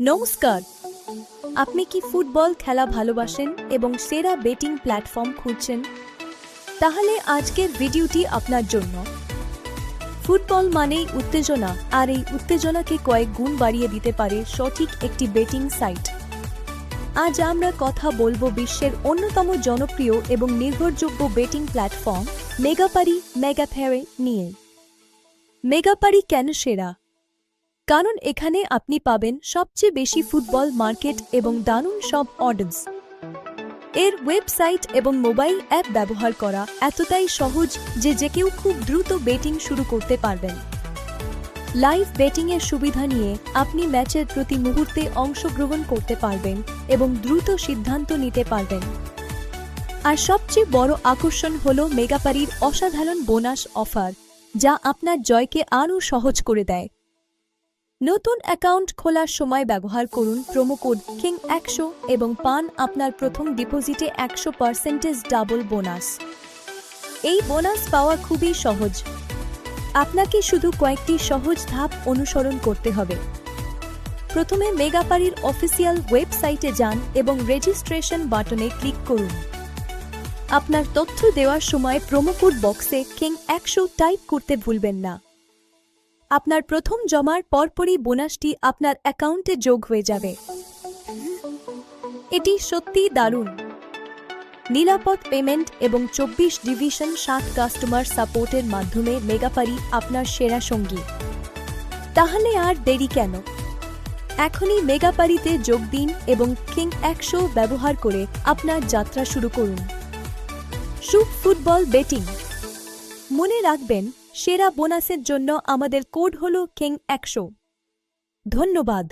নমস্কার। আপনি কি ফুটবল খেলা ভালোবাসেন এবং সেরা বেটিং প্ল্যাটফর্ম খুঁজছেন? তাহলে আজকের ভিডিওটি আপনার জন্য। ফুটবল মানেই উত্তেজনা, আর এই উত্তেজনাকে কয়েক গুণ বাড়িয়ে দিতে পারে সঠিক একটি বেটিং সাইট। আজ আমরা কথা বলব বিশ্বের অন্যতম জনপ্রিয় এবং নির্ভরযোগ্য বেটিং প্ল্যাটফর্ম, মেগাপারি, মেগাফেয়ারে নিয়ে। মেগাপারি কেন সেরা? কারণ এখানে আপনি পাবেন সবচেয়ে বেশি ফুটবল মার্কেট এবং দারুণ সব অর্ডার্স। এর ওয়েবসাইট এবং মোবাইল অ্যাপ ব্যবহার করা এতটাই সহজ যে যে কেউ খুব দ্রুত বেটিং শুরু করতে পারবেন। লাইভ বেটিংয়ের সুবিধা নিয়ে আপনি ম্যাচের প্রতি মুহূর্তে অংশগ্রহণ করতে পারবেন এবং দ্রুত সিদ্ধান্ত নিতে পারবেন। আর সবচেয়ে বড় আকর্ষণ হল মেগাপারির অসাধারণ বোনাস অফার, যা আপনার জয়কে আরও সহজ করে দেয়। নতুন অ্যাকাউন্ট খোলার সময় ব্যবহার করুন প্রোমো কোড কিং একশো এবং পান আপনার প্রথম ডিপোজিটে একশো পার্সেন্টেজ ডাবল বোনাস এই বোনাস পাওয়া খুবই সহজ। আপনাকে শুধু কয়েকটি সহজ ধাপ অনুসরণ করতে হবে। প্রথমে মেগাপারির অফিসিয়াল ওয়েবসাইটে যান এবং রেজিস্ট্রেশন বাটনে ক্লিক করুন। আপনার তথ্য দেওয়ার সময় প্রোমো কোড বক্সে কিং একশো টাইপ করতে ভুলবেন না। আপনার প্রথম জমার পরপরই বোনাসটি আপনার অ্যাকাউন্টে যোগ হয়ে যাবে। এটি সত্যিই দারুণ। নিরাপদ পেমেন্ট এবং চব্বিশ ডিভিশন সাত কাস্টমার সাপোর্টের মাধ্যমে মেগাপারি আপনার সেরা সঙ্গী। তাহলে আর দেরি কেন? এখনই মেগাপারিতে যোগ দিন এবং কিং একশো ব্যবহার করে আপনার যাত্রা শুরু করুন। শুভ ফুটবল বেটিং। মনে রাখবেন সেরা বোনাসের জন্য আমাদের কোড হল কিং একশো। ধন্যবাদ।